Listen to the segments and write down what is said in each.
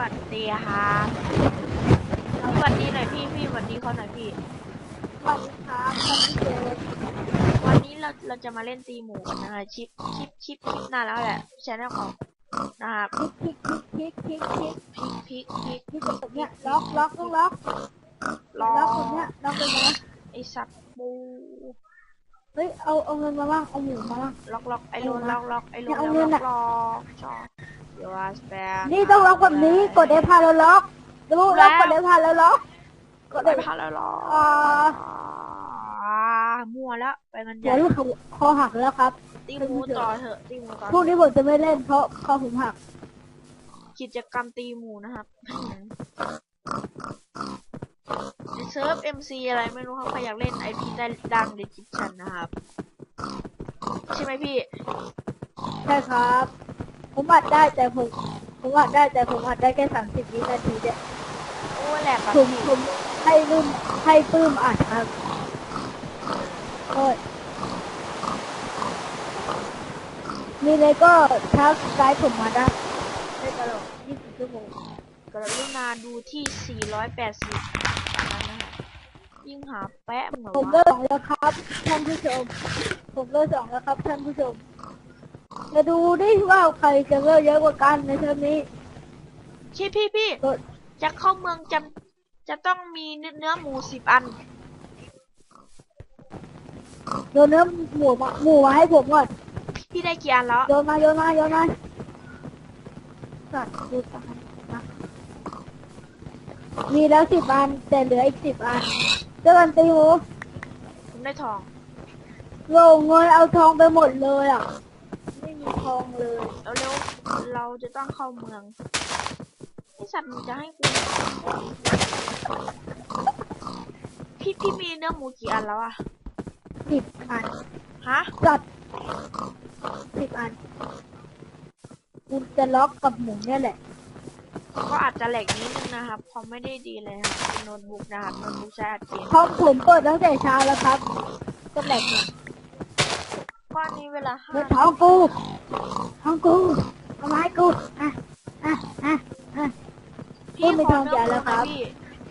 วัสดีครับสวัสดีหน่อยพี่พี่สวัสดีเขาหน่อยพี่ สวัสดีครับท่านผู้ชมวันนี้เราเราจะมาเล่นตีหมูกันนะคะชิปชิปชิปคลิปนานแล้วแหละชแนลของนะครับคลิกคลิกคลิกคลิกคลิกพลิกพลิกพลิกคลิกคลิกแบบเนี้ยล็อกล็อกต้องล็อกรอล็อกแบบเนี้ยล็อกไปนะไอสัตว์ปูเฮ้ยเอาเอาเงินมาบ้างเอาหมูมาบ้างล็อกล็อกไอโลนล็อกล็อกไอโลนเอาล็อกเงิล็นอกอะล็อกจอ เดี๋ยวว่าสแปมนี่ต้องล็อกแบบนี้กดเอพาแล้วล็อกดูล็อกกดเอพาแล้วล็อกกดได้พันแล้วล็อกอ่าอ่ามั่วแล้วไปกันใหเดี๋ยญ่วลูกคอหักแล้วครับตีหมูต่อเถอะตีหมูต่อพรุ่งนี้ผมจะไม่เล่นเพราะคอผมหัก กิจกรรมตีหมูนะครับในเซิร์ฟ MC อะไรไม่รู้ครับใครอยากเล่น IP ได้ดังเดจิชันนะครับ ใช่ไหมพี่ ใช่ครับ ผมอัดได้แต่ผมผมอัดได้แต่ผมอัดได้แค่สามสิบวินาทีเดียวโอ้แหลกอะผมพี่ผมให้ลืมให้ปื้มอัดครับโอ้ยมีเลยก็ทักไลฟ์ผมมาได้ได้ตลอด24ชั่วโมงกรุณาดูที่ 480อันนั้นนะครับยิ่งหาแปะเหมือนผมวะเลิกสองแล้วครับท่านผู้ชม ผมเลิกสองแล้วครับท่านผู้ชม มาดูดิว่าใครจะเลิกเยอะกว่ากันในเทอมนี้ พี่พี่พี่กดจะเข้าเมืองจำจะต้องมีเนื้อเนื้อหมูสิบอันโยนเนื้อหมูมาหมูมาให้ผมก่อน พี่ได้กี่อันแล้ว โยนมาโยนมาโยนมาสัตว์ดูตามนะมีแล้วสิบอัน แต่เหลืออีกสิบอันเจอกันตีหมูผมได้ทองโลงเงินเอาทองไปหมดเลยอะไม่มีทองเลยแล้วเร็วเราจะต้องเข้าเมืองไอสัตว์มันจะให้กูพี่พี่มีเนื้อหมูกี่อันแล้วอะสิบอันฮะจัดสิบอันกูจะล็อกกับหมูเนี่ยแหละ ก็อาจจะแหลกนิดนึงนะครับคอมไม่ได้ดีเลยครับเป็นโน้ตบุ๊กนะครับโน้ตบุ๊กใช้อัดเสียงคอมผมเปิดตั้งแต่เช้าแล้วครับก็แหลกหน่อย ก้อนนี้เวลาห้าเงินทองกูทองกูเอาไม้กูอะอะอะอะพี่ไม่ขทอองเนื้อจ่ายหแล้มูวครันะบพี่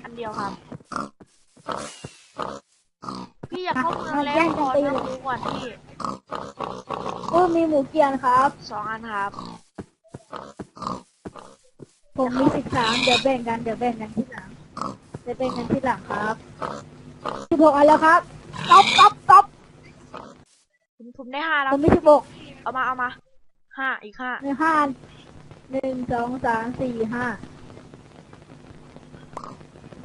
อันเดียวครับ พี่อยากเข้าเมืองอะแล้วแย่งขกันอตีเนื้อเลยหมูก่อนพี่กูมีหมูเกียนครับ สองอันครับ ผมมีสิบสามเดี๋ยวแบ่งกัน เดี๋ยวแบ่งกันที่หลัง เดี๋ยวแบ่งกันที่หลังครับสิบหกอันแล้วครับต๊อปต๊อปต๊อป ผมผมได้ห้าแล้ผวมมีสิบหกเอามาเอามาห้าอีกห้าในห้าอันหนึ่งสองสามสี่ห้า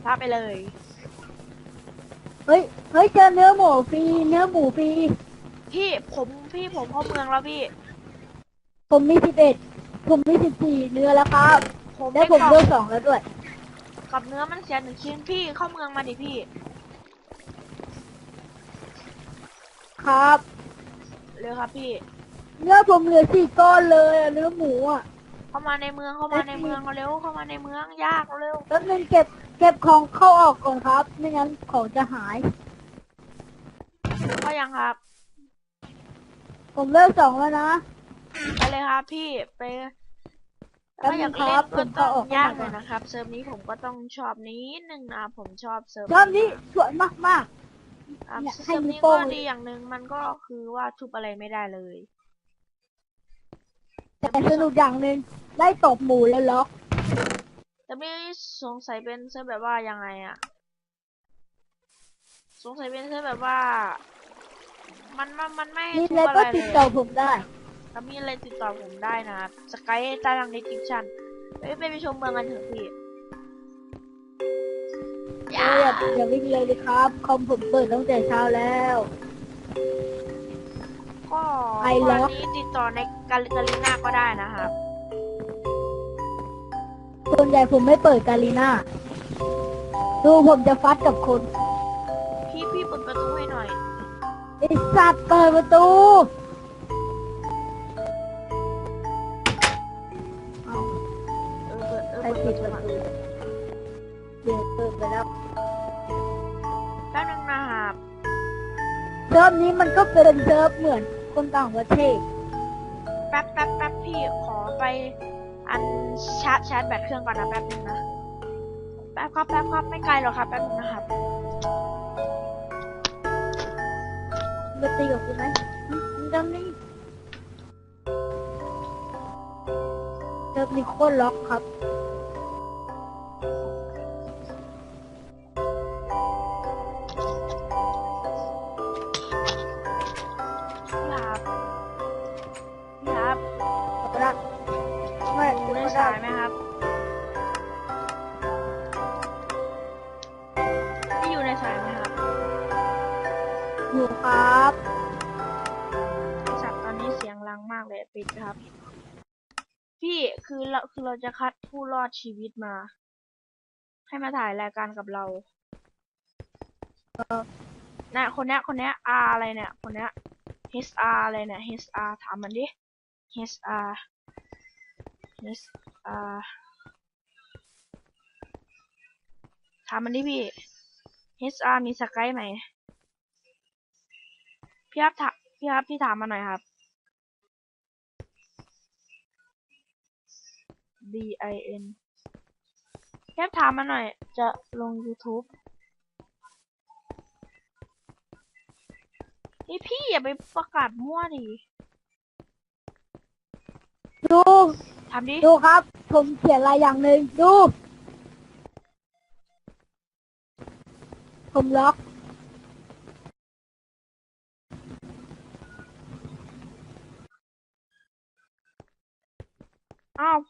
รับไปเลย เฮ้ย เฮ้ยเจอเนื้อหมูฟรีเนื้อหมูฟรีพี่ผมพี่ผมเข้าเมืองแล้วพี่ ผมมีสิบเอ็ดผมมีสิบสี่เนื้อแล้วครับผมและได้ผมกล่องเลือกสองแล้วด้วย กับเนื้อมันเสียหนึ่งชิ้นพี่เข้าเมืองมาดิพี่ ครับ เร็วครับพี่ เนื้อผมเหลือสี่ก้อนเลยอะเนื้อหมูอะเข้ามาในเมืองเข้ามาในเมืองเร็วเข้ามาในเมืองยากเร็วแล้วนึงเก็บเก็บของเข้าออกก่อนครับ ไม่งั้นของจะหาย ก็ยังครับ ผมเลิกสองแล้วนะ ไปเลยครับพี่ไปแป๊บถ้าอยากนึงครัเล่บนก็ต้อผมเข้าอองกยากหก่น่ออนยนะครับ เซิร์ฟนี้ผมก็ต้องชอบนิดนึงนะผมชอบเซิร์ฟรอบนี้สวยมาก มากอะเนี่ยให้เซิร์ฟนิ้นี้วโป้ก็ง ดีอย่างหนึ่งมันก็คือว่าทุบอะไรไม่ได้เลยๆแต่สนุกอย่างหนึ่งได้ตบหมูแล้วล็อก แต่ไม่สงสัยเป็นเซิร์ฟแบบว่ายังไงอะสงสัยเป็นเซิร์ฟแบบว่า มันมันมันไม่ให้นี่ทุบเลยอะไรก็เลติดยต่ออะผมได้ถ้ามีอะไรติดต่อผมได้นะครับสกายใต้ทางในดิชั่นไปไปไปชมเมืองกันเถอะพี่ เอออย่าอย่าวิ่งเลยเลยครับ คอมผมเปิดตั้งแต่เช้าแล้ว ก็ไอล็อกวันนี้ติดต่อในกาลิกาลิน่าก็ได้นะครับ ส่วนใหญ่ผมไม่เปิดกาลีน่าดูผมจะฟัดกับคนพี่พี่เปิดประตูให้หน่อย ไอสัตว์เปิดประตูเอาเออเปิดเออใครเปิดปิปดระปตูระก่อนตูเดี๋ยวเปิดไปแล้ว ซิร์ฟนี้มันก็เป็นเซิร์ฟเหมือนคนต่างประเทศ แป๊บแป๊บแป๊บพี่ขอไปไออันชาร์จชาร์จแบตเครื่องก่อนนะแป๊บนึงนะ แป๊บครับแป๊บครับไม่ไกลหรอกครับแป๊บนึงนะครับจะตีกับกูไหมอืมมึงจำนี่เจอมีโคตรล็อกครับ ดังมากเลยปิดครับ พี่คือเราคือเราจะคัดผู้รอดชีวิตมา ให้มาถ่ายรายการกับเราเออนะคนเนี้ยคนเนี้ย R อะไรเนี่ย คนเนี้ย HR อะไรเนี่ย HR ถามมันดิ HR HR ถามมันดิพี่ HR มีสกายไหมพี่ครับถามพี่ครับพี่ถามมาหน่อยครับ D I N พี่ครับถามมาหน่อย จะลง YouTube นี่พี่อย่าไปประกาศมั่วดิดูถามดิ ดูครับ ผมเขียนอะไรอย่างหนึ่งดู ผมล็อก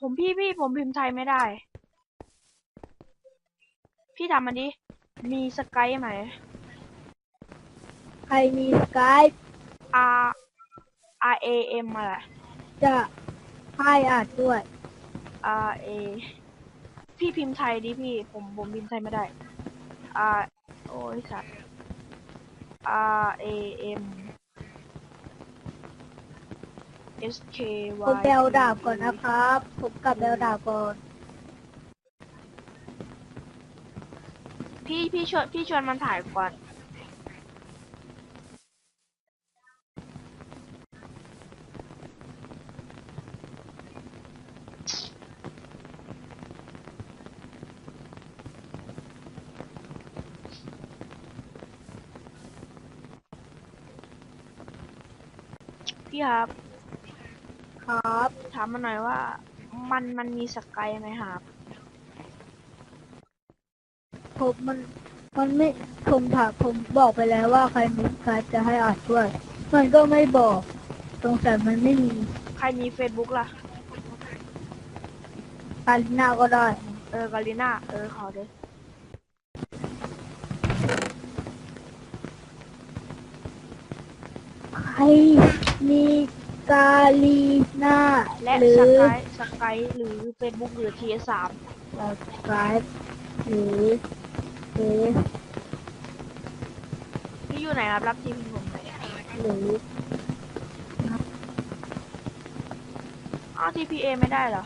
ผมพี่พี่ผมพิมพ์ไทยไม่ได้ พี่ถามมันดิ มีสกายไหม ใครมีสกาย R R A M อะไร จะให้อ่านด้วย R A พี่พิมพ์ไทยดิพี่ ผมผมพิมพ์ไทยไม่ได้ R โอ้ยสัตว์ R A M S K ผม Y เบลดาบก่อนนะครับ ผมกลับเบลดาบก่อน พี่พี่ชวนพี่ชวนมันถ่ายก่อน พี่ครับ ครับ ถามมาหน่อยว่า มันมันมีสกายไหมครับ ผมมันมันไม่ผมถามผมบอกไปแล้วว่าใครมีสกายจะให้อ่านด้วย มันก็ไม่บอกสงสัยมันไม่มีใครมี Facebook ล่ะอารินาก็ได้ เออกาลิน่า เออขอเลยใครมี กาลีนาและหรืสอกายสกายหรือ Facebook หรือ TS3 สกายหรือหรือพี่อยู่ไหนครับ รับทีมผมหน่อยหรืออ้าว TPA ไม่ได้เหรอ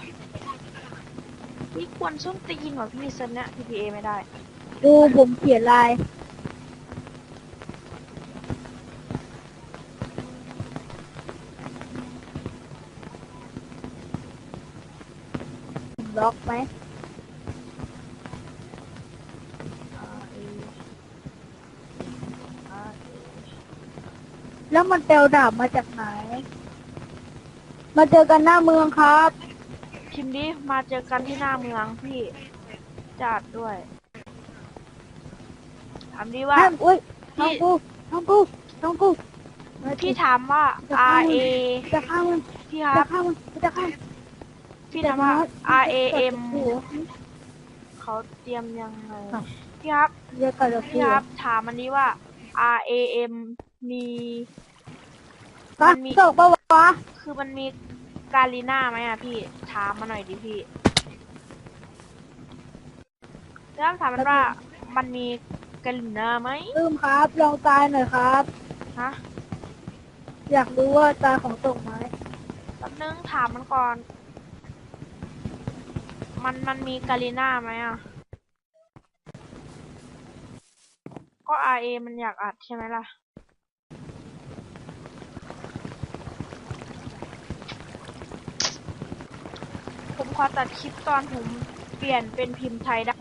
พี่ควรส้นตีนกว่าพี่เซนเนี่ย TPA ไม่ได้ ดูผมเขียนลาย ผมล็อกไหม R A R A แล้วมันเตลดาบมาจากไหน มาเจอกันหน้าเมืองครับ พิมพ์ดิมาเจอกันที่หน้าเมืองพี่จัดด้วยถามดิว่าห้ามอุ้ยพี่น้องกูน้องกูน้องกูพี่ถามว่า R A จะฆ่ามันพี่คจะรับฆ่ามันจะฆ่ามัน พี่ถามว่า R A M หัวเขาเตรียมยังไงครับพี่ครับเยอะกันแล้วพี่ครับถามมันนี้ว่า R A M มีก็มันมีจบปะวะคือมันมีกาลิน่าไหมอะพี่ถามมาหน่อยดิพี่แล้วถามมันว่ามันมีกาลิน่าไหมลืมครับ ลองตายหน่อยครับฮะอยากรู้ว่าตายของตกไหมแป๊บนึงถามมันก่อน มันมันมีกาลิน่าไหมอะ ก็ R A มันอยากอัดใช่ไหมล่ะ ผมขอตัดคลิปตอนผมเปลี่ยนเป็นพิมพ์ไทยได้